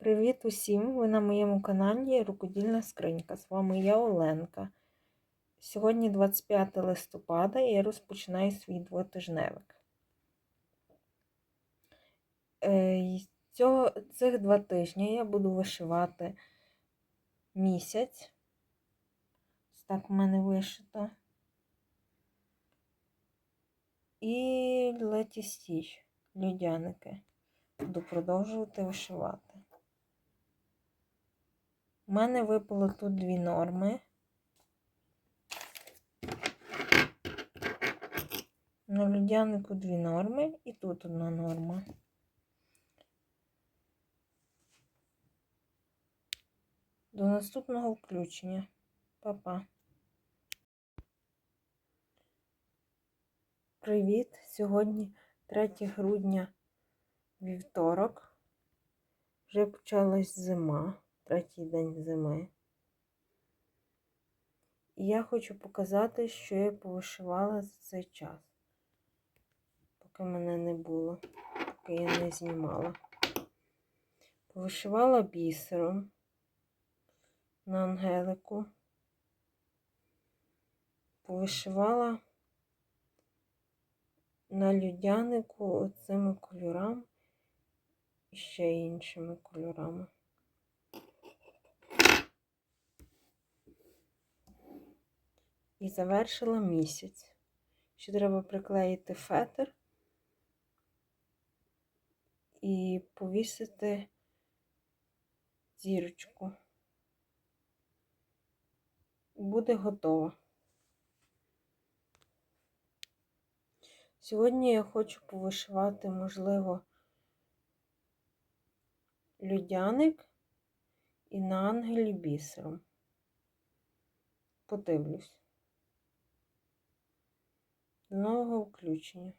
Привіт усім! Ви на моєму каналі Рукодільна скринька. З вами я Оленка. Сьогодні 25 листопада і я розпочинаю свій двотижневик. Е, Цього, цих два тижні я буду вишивати місяць. Ось так в мене вишито. І Леті Стіч, людяники. Буду продовжувати вишивати. У мене випало тут дві норми. На людянику дві норми і тут одна норма. До наступного включення. Па-па. Привіт! Сьогодні 3 грудня вівторок. Вже почалась зима, третій день зими. І я хочу показати, що я повишивала за цей час, поки мене не було, поки я не знімала. Повишивала бісером на ангелику, повишивала на людянику оцими кольорами і ще іншими кольорами. І завершила місяць. Ще треба приклеїти фетр і повісити зірочку. Буде готово. Сьогодні я хочу повишивати, можливо, людяник і на ангелі бісером. Подивлюсь. Нового включення.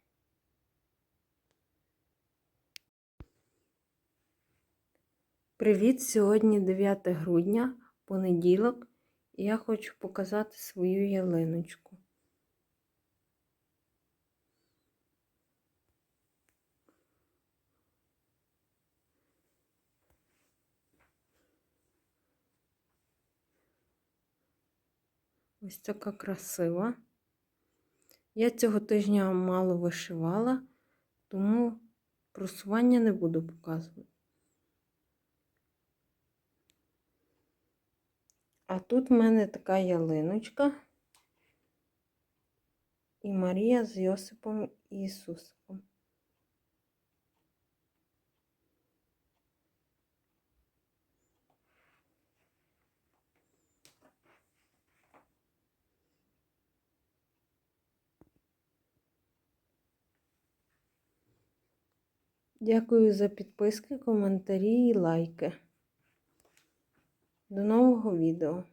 Привіт! Сьогодні 9 грудня, понеділок, і я хочу показати свою ялиночку. Ось така красива. Я цього тижня мало вишивала, тому просування не буду показувати. А тут в мене така ялиночка і Марія з Йосипом і Дякую за підписки, коментарі і лайки. До нового відео.